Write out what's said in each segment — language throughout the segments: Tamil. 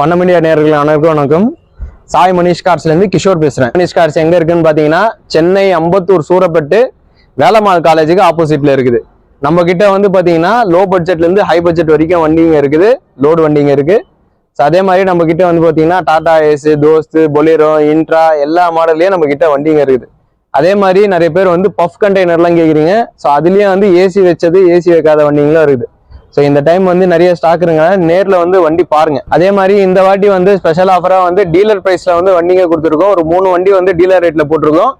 வண்ண மீடியா அனைவருக்கும் வணக்கம். சாய் மணிஷ் கார்ஸ்லேருந்து கிஷோர் பேசுகிறேன் மணிஷ் கார்ஸ் எங்கே இருக்குன்னு பார்த்தீங்கன்னா சென்னை அம்பத்தூர் சூரப்பட்டு வேலம்மாள் காலேஜுக்கு ஆப்போசிட்டில் இருக்குது. நம்ம கிட்ட வந்து பார்த்தீங்கன்னா லோ பட்ஜெட்லேருந்து ஹை பட்ஜெட் வரைக்கும் வண்டிங்க இருக்குது. லோடு வண்டிங்க இருக்குது ஸோ அதே மாதிரி நம்ம கிட்ட வந்து பார்த்தீங்கன்னா Tata Ace Dost Bolero Intra எல்லா மாடல்லையும் நம்ம கிட்ட வண்டிங்க இருக்குது. அதே மாதிரி நிறைய பேர் வந்து பஃப் கண்டெய்னர்லாம் கேட்குறீங்க ஸோ அதுலேயும் வந்து ஏசி வச்சது ஏசி வைக்காத வண்டிங்களும் இருக்குது. ஸோ இந்த டைம் வந்து நிறைய ஸ்டாக் இருங்க நேரில் வந்து வண்டி பாருங்க. அதே மாதிரி இந்த வாட்டி வந்து ஸ்பெஷல் ஆஃபராக வந்து டீலர் ப்ரைஸில் வந்து வண்டிங்க கொடுத்துருக்கோம். ஒரு மூணு வண்டி வந்து டீலர் ரேட்டில் போட்டிருக்கோம்.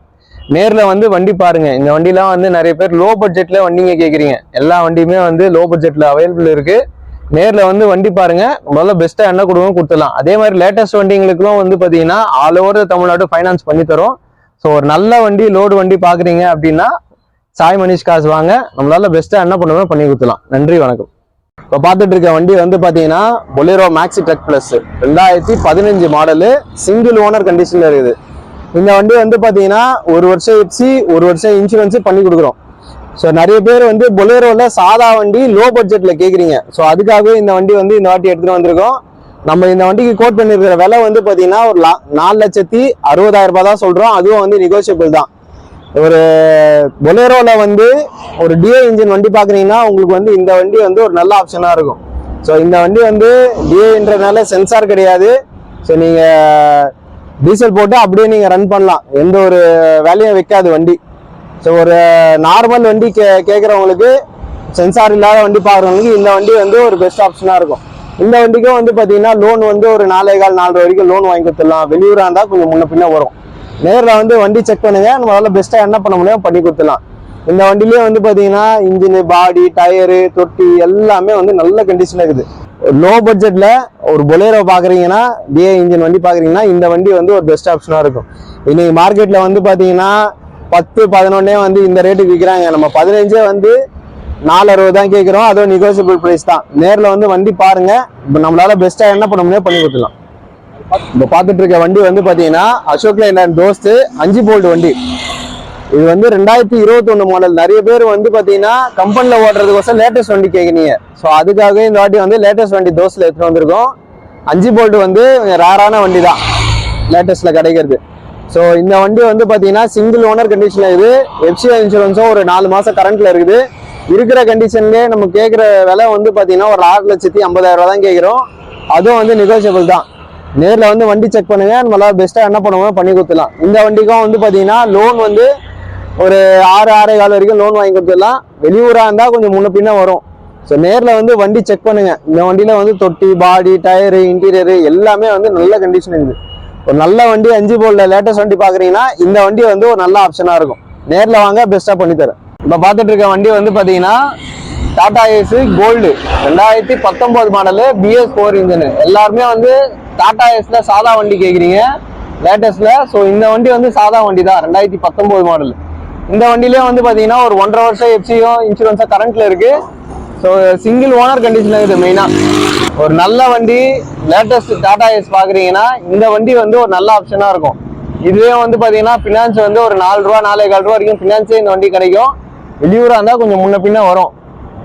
நேரில் வந்து வண்டி பாருங்க. இந்த வண்டிலாம் வந்து நிறைய பேர் லோ பட்ஜெட்ல வண்டிங்க கேட்குறீங்க எல்லா வண்டியுமே வந்து லோ பட்ஜெட்ல அவைலபிள் இருக்கு. நேரில் வந்து வண்டி பாருங்க. முதல்ல பெஸ்ட்டாக என்ன கொடுங்க கொடுத்துடலாம். அதே மாதிரி லேட்டஸ்ட் வண்டிங்களுக்கும் வந்து பார்த்தீங்கன்னா ஆல் ஓவர் தமிழ்நாடு ஃபைனான்ஸ் பண்ணி தரும். ஸோ ஒரு நல்ல வண்டி லோடு வண்டி பார்க்குறீங்க அப்படின்னா சாய் மணிஷ் காசு வாங்க. நம்மளால பெஸ்ட்டாக என்ன பண்ணுவோம் பண்ணி கொடுத்துலாம் நன்றி வணக்கம். இப்போ பார்த்துட்டு இருக்க வண்டி வந்து பார்த்தீங்கன்னா பொலேரோ மேக்ஸி ட்ரக் ப்ளஸ் ரெண்டாயிரத்தி பதினஞ்சு மாடலு சிங்கிள் ஓனர் கண்டிஷனில் இருக்குது. இந்த வண்டி வந்து பார்த்தீங்கன்னா ஒரு வருஷம் வச்சு ஒரு வருஷம் இன்சூரன்ஸு பண்ணி கொடுக்குறோம். ஸோ நிறைய பேர் வந்து பொலேரோவில் சாதா வண்டி லோ பட்ஜெட்டில் கேட்குறீங்க ஸோ அதுக்காகவே இந்த வண்டி வந்து இந்த வாட்டி எடுத்துகிட்டு வந்திருக்கோம். நம்ம இந்த வண்டிக்கு கோட் பண்ணியிருக்கிற விலை வந்து பார்த்தீங்கன்னா ஒரு லா- நாலு லட்சத்தி அறுபதாயிரம் ரூபாய் தான் சொல்கிறோம் அதுவும் வந்து நெகோஷியபிள் தான். ஒரு பொலேரோவில் வந்து ஒரு டிஏ இன்ஜின் வண்டி பார்க்குறீங்கன்னா உங்களுக்கு வந்து இந்த வண்டி வந்து ஒரு நல்ல ஆப்ஷனாக இருக்கும். ஸோ இந்த வண்டி வந்து டிஏன்றதுனால சென்சார் கிடையாது. ஸோ நீங்கள் டீசல் போட்டு அப்படியே நீங்கள் ரன் பண்ணலாம். எந்த ஒரு வேலையும் வைக்காது வண்டி. ஸோ ஒரு நார்மல் வண்டி கே கேட்குறவங்களுக்கு சென்சார் இல்லாத வண்டி பார்க்குறவங்களுக்கு இந்த வண்டி வந்து ஒரு பெஸ்ட் ஆப்ஷனாக இருக்கும். இந்த வண்டிக்கும் வந்து பார்த்தீங்கன்னா லோன் வந்து ஒரு நாலே கால் நாலரை வரைக்கும் லோன் வாங்கி கொடுத்துடலாம். வெளியூராக இருந்தால் கொஞ்சம் முன்ன பின்ன வரும். நேரில் வந்து வண்டி செக் பண்ணுங்க. நம்மளால் பெஸ்ட்டாக என்ன பண்ண முடியும் பண்ணி கொடுத்துலாம் இந்த வண்டிலேயே வந்து பார்த்தீங்கன்னா இன்ஜினு பாடி டயரு தொட்டி எல்லாமே வந்து நல்ல கண்டிஷனில் இருக்குது. லோ பட்ஜெட்டில் ஒரு பொலேரோ பார்க்குறீங்கன்னா டிஏ இன்ஜின் வண்டி பார்க்குறீங்கன்னா இந்த வண்டி வந்து ஒரு பெஸ்ட் ஆப்ஷனாக இருக்கும். இன்றைக்கி மார்க்கெட்டில் வந்து பார்த்தீங்கன்னா பத்து பதினொன்னே வந்து இந்த ரேட்டுக்கு விற்கிறாங்க நம்ம பதினஞ்சே வந்து நாலு அறுபது தான் கேட்குறோம் அதுவும் நெகோசியபிள் ப்ரைஸ் தான். நேரில் வந்து வண்டி பாருங்க. இப்போ நம்மளால் பெஸ்ட்டாக என்ன பண்ண முடியும் பண்ணி கொடுத்துலாம் இப்போ பார்த்துட்டு இருக்க வண்டி வந்து பார்த்தீங்கன்னா அசோக் லைலாண்ட் தோஸ்து அஞ்சு போல்ட் வண்டி. இது வந்து ரெண்டாயிரத்தி இருபத்தொன்னு மாடல் நிறைய பேர் வந்து பார்த்தீங்கன்னா கம்பெனியில் ஓடுறதுக்கோசம் லேட்டஸ்ட் வண்டி கேட்குறீங்க ஸோ அதுக்காகவே இந்த வாட்டி வந்து லேட்டஸ்ட் வண்டி தோஸ்தில் எடுத்துகிட்டு வந்திருக்கோம். அஞ்சு போல்ட் வந்து ரேரான வண்டி தான் லேட்டஸ்ட்டில் கிடைக்கிறது. ஸோ இந்த வண்டி வந்து பார்த்தீங்கன்னா சிங்கிள் ஓனர் கண்டிஷனில் இது எஃப்சிஐ இன்சூரன்ஸும் ஒரு நாலு மாதம் கரண்ட்டில் இருக்குது. இருக்கிற கண்டிஷன்லேயே நம்ம கேட்குற விலை வந்து பார்த்தீங்கன்னா ஒரு ஆறு லட்சத்தி ஐம்பதாயிரம் ரூபா தான் கேட்குறோம் அதுவும் வந்து நெகோசியபிள் தான். நேரில் வந்து வண்டி செக் பண்ணுங்க. நம்மளால பெஸ்ட்டாக என்ன பண்ணுவோம் பண்ணி கொடுத்துடலாம். இந்த வண்டிக்கும் வந்து பார்த்தீங்கன்னா லோன் வந்து ஒரு ஆறு ஆறே கால் வரைக்கும் லோன் வாங்கி கொடுத்துடலாம். வெளியூராக இருந்தால் கொஞ்சம் முன்ன பின்ன வரும். ஸோ நேரில் வந்து வண்டி செக் பண்ணுங்க. இந்த வண்டியில் வந்து தொட்டி பாடி டயரு இன்டீரியரு எல்லாமே வந்து நல்ல கண்டிஷன் இருக்குது. ஒரு நல்ல வண்டி அஞ்சு போல்ல லேட்டஸ்ட் வண்டி பார்க்குறீங்கன்னா இந்த வண்டி வந்து ஒரு நல்ல ஆப்ஷனாக இருக்கும். நேரில் வாங்க பெஸ்ட்டாக பண்ணித்தரேன் இப்போ பார்த்துட்டு இருக்க வண்டி வந்து பார்த்தீங்கன்னா டாடா ஏஸ் கோல்டு ரெண்டாயிரத்தி பத்தொன்பது மாடலு பிஎஸ் ஃபோர் இன்ஜினு எல்லாருமே வந்து டாடா எஸ்ல சாதா வண்டி கேட்குறீங்க லேட்டஸ்ட்ல ஸோ இந்த வண்டி வந்து சாதா வண்டி தான் ரெண்டாயிரத்தி பத்தொன்பது மாடல் இந்த வண்டியிலே வந்து பார்த்தீங்கன்னா ஒரு ஒன்றரை வருஷம் எஃப்சியும் இன்சூரன்ஸாக கரண்ட்ல இருக்கு. ஸோ சிங்கிள் ஓனர் கண்டிஷனில் இருக்குது மெயினாக ஒரு நல்ல வண்டி லேட்டஸ்ட் டாடா ஏஸ் பார்க்குறீங்கன்னா இந்த வண்டி வந்து ஒரு நல்ல ஆப்ஷனாக இருக்கும். இதுவே வந்து பார்த்தீங்கன்னா ஃபினான்ஸ் வந்து ஒரு நாலு ரூபா நாலே கால் ரூபா வரைக்கும் ஃபினான்ஸே இந்த வண்டி கிடைக்கும். வெளியூராக இருந்தால் கொஞ்சம் முன்ன பின்ன வரும்.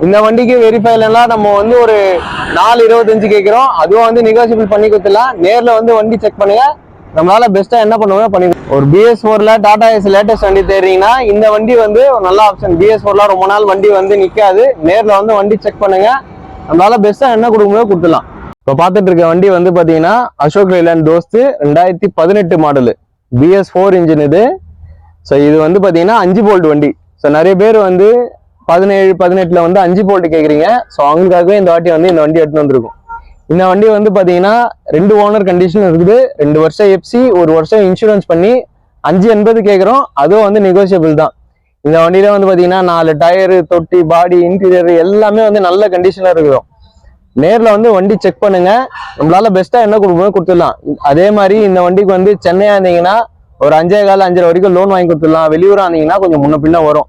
இந்த வண்டிக்கு வெரிஃபைலாம் நம்ம வந்து ஒரு நாலு இருபத்தஞ்சு கேட்குறோம் அதுவும் வந்து நெகோசியபிள் பண்ணி கொடுத்துடலாம். நேரில் வந்து வண்டி செக் பண்ணுங்க. நம்மளால பெஸ்ட்டாக என்ன பண்ணுவோம் பண்ணி ஒரு பிஎஸ் ஃபோரில் டாடா எஸ் லேட்டஸ்ட் வண்டி தேடுறீங்கன்னா இந்த வண்டி வந்து ஒரு நல்ல ஆப்ஷன் பிஎஸ் ஃபோர்லாம் ரொம்ப நாள் வண்டி வந்து நிற்காது நேரில் வந்து வண்டி செக் பண்ணுங்க. நம்மளால பெஸ்ட்டாக என்ன கொடுக்கும்போது கொடுத்துலாம் இப்போ பார்த்துட்டு இருக்க வண்டி வந்து பார்த்தீங்கன்னா அசோக் லைலாண்ட் தோஸ்து ரெண்டாயிரத்தி பதினெட்டு மாடலு பிஎஸ் ஃபோர் இன்ஜின் இது. ஸோ இது வந்து பார்த்தீங்கன்னா அஞ்சு போல்ட் வண்டி. ஸோ நிறைய பேர் வந்து பதினேழு பதினெட்டில் வந்து அஞ்சு போல்ட்டு கேட்குறீங்க ஸோ அவங்களுக்காகவே இந்த வாட்டி வந்து இந்த வண்டி எடுத்து வந்திருக்கும். இந்த வண்டி வந்து பார்த்தீங்கன்னா ரெண்டு ஓனர் கண்டிஷன் இருக்குது. ரெண்டு வருஷம் எஃப்சி ஒரு வருஷம் இன்சூரன்ஸ் பண்ணி அஞ்சு எண்பது கேட்குறோம் அதுவும் வந்து நெகோசியபிள் தான். இந்த வண்டியில வந்து பார்த்தீங்கன்னா நாலு டயரு தொட்டி பாடி இன்டீரியர் எல்லாமே வந்து நல்ல கண்டிஷனில் இருக்கும் நேரில் வந்து வண்டி செக் பண்ணுங்க. நம்மளால பெஸ்ட்டாக என்ன கொடுக்கணும் கொடுத்துடலாம். அதே மாதிரி இந்த வண்டிக்கு வந்து சென்னையாக இருந்தீங்கன்னா ஒரு அஞ்சே கால அஞ்சரை வரைக்கும் லோன் வாங்கி கொடுத்துடலாம். வெளியூராக இருந்தீங்கன்னா கொஞ்சம் முன்ன பின்ன வரும்.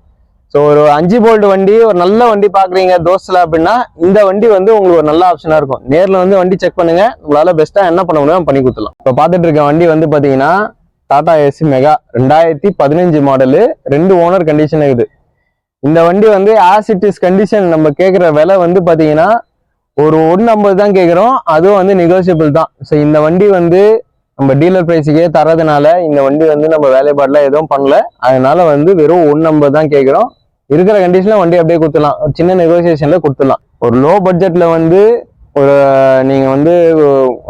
ஸோ ஒரு அஞ்சு போல்ட் வண்டி ஒரு நல்ல வண்டி பார்க்குறீங்க தோஸ்தில் அப்படின்னா இந்த வண்டி வந்து உங்களுக்கு ஒரு நல்ல ஆப்ஷனாக இருக்கும். நேரில் வந்து வண்டி செக் பண்ணுங்க. உங்களால் பெஸ்ட்டாக என்ன பண்ண முடியும் பண்ணி கொடுத்துலாம் இப்போ பார்த்துட்டு இருக்க வண்டி வந்து பார்த்தீங்கன்னா டாடா ஏசி மெகா ரெண்டாயிரத்தி பதினஞ்சு மாடலு ரெண்டு ஓனர் கண்டிஷன் இருக்குது. இந்த வண்டி வந்து ஆசிட்டிஸ் இஸ் கண்டிஷன் நம்ம கேட்குற விலை வந்து பார்த்தீங்கன்னா ஒரு ஒன்று ஐம்பது தான் கேட்குறோம் அதுவும் வந்து நெகோசியபிள் தான். ஸோ இந்த வண்டி வந்து நம்ம டீலர் ப்ரைஸுக்கே தரதுனால இந்த வண்டி வந்து நம்ம வேலைப்பாடெலாம் எதுவும் பண்ணல. அதனால வந்து வெறும் ஒன்று நம்பர் தான் கேட்குறோம் இருக்கிற கண்டிஷனில் வண்டி அப்படியே கொடுத்துடலாம். ஒரு சின்ன நெகோசியேஷனில் கொடுத்துடலாம். ஒரு லோ பட்ஜெட்டில் வந்து ஒரு நீங்கள் வந்து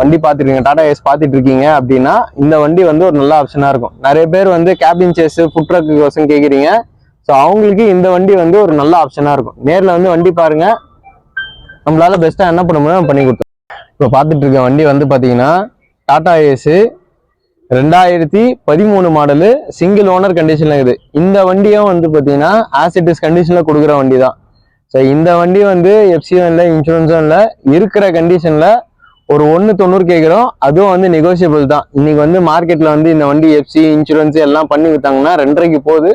வண்டி பார்த்துருக்கீங்க டாடா ஏஸ் பார்த்துட்டு இருக்கீங்க அப்படின்னா இந்த வண்டி வந்து ஒரு நல்ல ஆப்ஷனாக இருக்கும். நிறைய பேர் வந்து கேபின் சேஸ் ஃபுட் ட்ரக்கு கோசம் கேட்குறீங்க ஸோ அவங்களுக்கு இந்த வண்டி வந்து ஒரு நல்ல ஆப்ஷனாக இருக்கும். நேரில் வந்து வண்டி பாருங்கள் நம்மளால பெஸ்ட்டாக என்ன பண்ண முடியும் பண்ணி கொடுத்தோம் இப்போ பார்த்துட்டு இருக்க வண்டி வந்து பார்த்தீங்கன்னா டாடா ஏஸு ரெண்டாயிரத்தி பதிமூணு மாடலு சிங்கிள் ஓனர் கண்டிஷனில் இருக்குது. இந்த வண்டியும் வந்து பார்த்தீங்கன்னா ஆசிட்டிஸ் கண்டிஷனில் கொடுக்குற வண்டி தான் ஸோ இந்த வண்டி வந்து எஃப்சியும் இல்லை இன்சூரன்ஸும் இல்லை இருக்கிற கண்டிஷனில் ஒரு ஒன்று தொண்ணூறு கேட்குறோம் அதுவும் வந்து நெகோசியபிள் தான். இன்றைக்கி வந்து மார்க்கெட்டில் வந்து இந்த வண்டி எஃப்சி இன்சூரன்ஸ் எல்லாம் பண்ணி வித்தாங்கன்னா ரெண்டரைக்கு போகுது.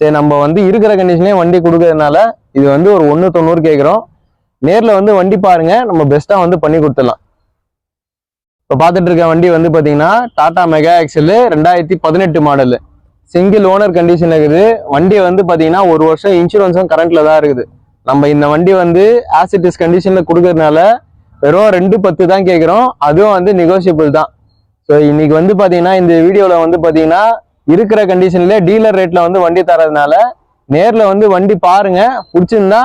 சரி நம்ம வந்து இருக்கிற கண்டிஷனே வண்டி கொடுக்கறதுனால இது வந்து ஒரு ஒன்று தொண்ணூறு கேட்குறோம் நேரில் வந்து வண்டி பாருங்க நம்ம பெஸ்ட்டாக வந்து பண்ணி கொடுத்துடலாம். இப்போ பார்த்துட்டு இருக்க வண்டி வந்து பார்த்தீங்கன்னா டாடா மெகா எக்ஸல் ரெண்டாயிரத்தி பதினெட்டு மாடலு சிங்கிள் ஓனர் கண்டிஷன் இருக்குது. வண்டி வந்து பார்த்தீங்கன்னா ஒரு வருஷம் இன்சூரன்ஸும் கரண்ட்ல தான் இருக்குது. நம்ம இந்த வண்டி வந்து ஆசிட்டிஸ் கண்டிஷனில் கொடுக்கறதுனால வெறும் ரெண்டு பத்து தான் கேட்குறோம் அதுவும் வந்து நெகோசியபிள் தான். ஸோ இன்னைக்கு வந்து பார்த்தீங்கன்னா இந்த வீடியோவில் வந்து பார்த்தீங்கன்னா இருக்கிற கண்டிஷன்ல டீலர் ரேட்ல வந்து வண்டி தரதுனால நேரில் வந்து வண்டி பாருங்க. பிடிச்சிருந்தா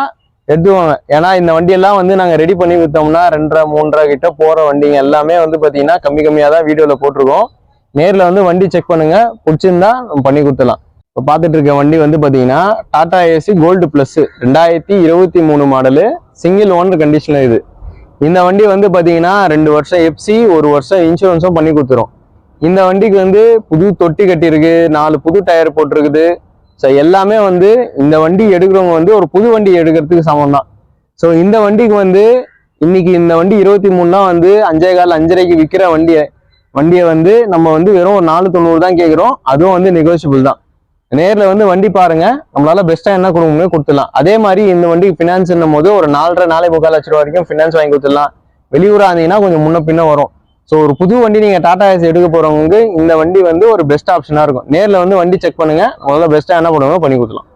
எடுத்துவாங்க ஏன்னா இந்த வண்டியெல்லாம் வந்து நாங்கள் ரெடி பண்ணி விற்றோம்னா ரெண்டரை மூன்றரை கிட்ட போகிற வண்டிங்க எல்லாமே வந்து பார்த்தீங்கன்னா கம்மி கம்மியாக தான் வீடியோவில் போட்டிருக்கோம். நேரில் வந்து வண்டி செக் பண்ணுங்க. பிடிச்சிருந்தா நம்ம பண்ணி கொடுத்துலாம் இப்போ பார்த்துட்டு இருக்க வண்டி வந்து பார்த்தீங்கன்னா டாடா ஏசி கோல்டு ப்ளஸ் ரெண்டாயிரத்தி இருபத்தி மூணு மாடலு சிங்கிள் ஓனர் கண்டிஷனில் இது. இந்த வண்டி வந்து பார்த்தீங்கன்னா ரெண்டு வருஷம் எஃப்சி ஒரு வருஷம் இன்சூரன்ஸும் பண்ணி கொடுத்துரும். இந்த வண்டிக்கு வந்து புது தொட்டி கட்டியிருக்கு நாலு புது டயர் போட்டிருக்குது. ஸோ எல்லாமே வந்து இந்த வண்டி எடுக்கிறவங்க வந்து ஒரு புது வண்டி எடுக்கிறதுக்கு சமம் தான் ஸோ இந்த வண்டிக்கு வந்து இன்னைக்கு இந்த வண்டி இருபத்தி மூணுனா வந்து அஞ்சே கால் அஞ்சரைக்கு விற்கிற வண்டியை வண்டியை வந்து நம்ம வந்து வெறும் ஒரு நாலு தொண்ணூறு தான் கேட்குறோம் அதுவும் வந்து நெகோசியபிள் தான். நேரில் வந்து வண்டி பாருங்க. நம்மளால பெஸ்ட்டாக என்ன கொடுக்க கொடுத்துடலாம். அதே மாதிரி இந்த வண்டிக்கு ஃபினான்ஸ் போது ஒரு நாலரை நாலே முக்கால் லட்ச ரூபா வரைக்கும் ஃபினான்ஸ் வாங்கி கொடுத்துடலாம். வெளியூராக இருந்தீங்கன்னா கொஞ்சம் முன்ன பின்ன வரும். ஸோ ஒரு புது வண்டி நீங்கள் டாடா ஏஸ் எடுக்க போகிறவங்களுக்கு இந்த வண்டி வந்து ஒரு பெஸ்ட் ஆப்ஷனாக இருக்கும். நேரில் வந்து வண்டி செக் பண்ணுங்க. முதல்ல பெஸ்ட்டாக என்ன பண்ணுவோம் பண்ணி கொடுத்துலாம்